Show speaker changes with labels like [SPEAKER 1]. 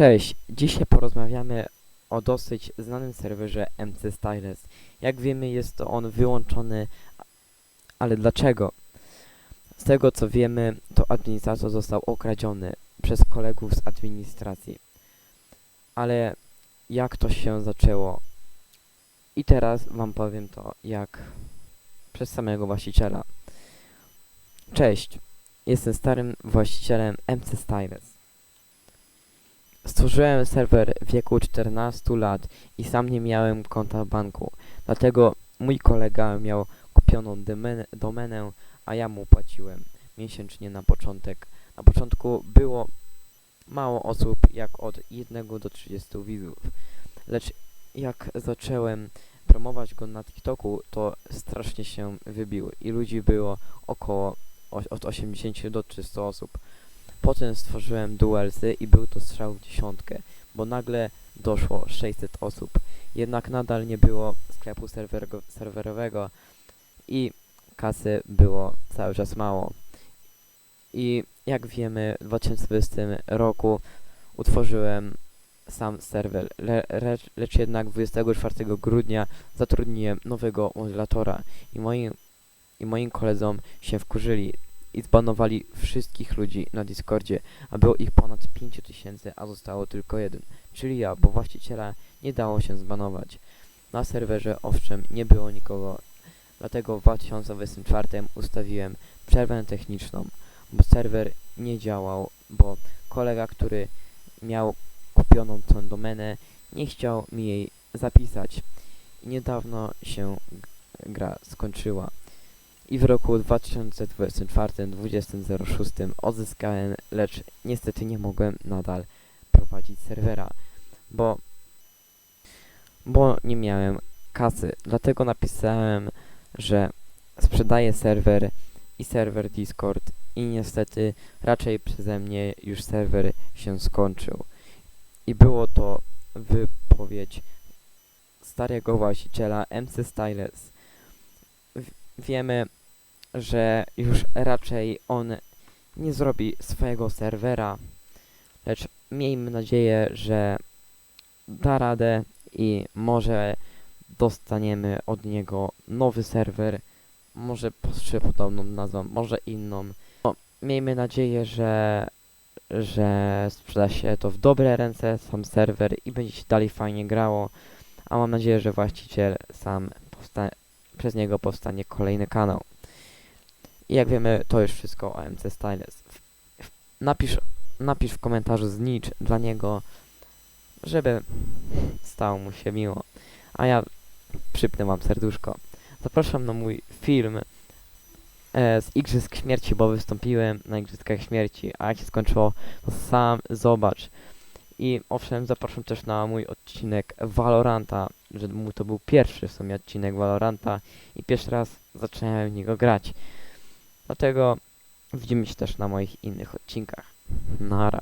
[SPEAKER 1] Cześć, dzisiaj porozmawiamy o dosyć znanym serwerze MC Styles. Jak wiemy jest to on wyłączony, ale dlaczego? Z tego co wiemy, to administrator został okradziony przez kolegów z administracji. Ale jak to się zaczęło? I teraz wam powiem to jak przez samego właściciela. Cześć, jestem starym właścicielem MC Styles. Stworzyłem serwer w wieku 14 lat i sam nie miałem konta banku. Dlatego mój kolega miał kupioną domenę, a ja mu płaciłem miesięcznie na początek. Na początku było mało osób, jak od 1 do 30 widzów. Lecz jak zacząłem promować go na TikToku, to strasznie się wybił i ludzi było około od 80 do 300 osób. Potem stworzyłem duelsy i był to strzał w dziesiątkę, bo nagle doszło 600 osób. Jednak nadal nie było sklepu serwerowego i kasy było cały czas mało. I jak wiemy, w 2020 roku utworzyłem sam serwer, le, lecz, lecz jednak 24 grudnia zatrudniłem nowego modulatora i moim, i moim koledzy się wkurzyli i zbanowali wszystkich ludzi na Discordzie, a było ich ponad 5000, a zostało tylko jeden, czyli ja, bo właściciela nie dało się zbanować. Na serwerze owszem nie było nikogo, dlatego w 2024 ustawiłem przerwę techniczną, bo serwer nie działał, bo kolega, który miał kupioną tą domenę, nie chciał mi jej zapisać. Niedawno się gra skończyła i w roku 2024-2006 odzyskałem, lecz niestety nie mogłem nadal prowadzić serwera, bo, bo nie miałem kasy. Dlatego napisałem, że sprzedaję serwer i serwer Discord i niestety raczej przeze mnie już serwer się skończył. I było to wypowiedź starego właściciela MC Styles. Wiemy, że już raczej on nie zrobi swojego serwera, lecz miejmy nadzieję, że da radę i może dostaniemy od niego nowy serwer, może z podobną nazwą, może inną. No, miejmy nadzieję, że, że sprzeda się to w dobre ręce, sam serwer i będzie się dalej fajnie grało, a mam nadzieję, że właściciel sam przez niego powstanie kolejny kanał. I jak wiemy, to już wszystko o MC Styles. Napisz, napisz w komentarzu znicz dla niego, żeby stało mu się miło. A ja przypnę wam serduszko. Zapraszam na mój film e, z Igrzysk Śmierci, bo wystąpiłem na Igrzyskach Śmierci, a jak się skończyło, to sam zobacz. I owszem, zapraszam też na mój odcinek Valoranta, że mu to był pierwszy w sumie odcinek Valoranta i pierwszy raz zacząłem w niego grać. Dlatego widzimy się też na moich innych odcinkach. Nara.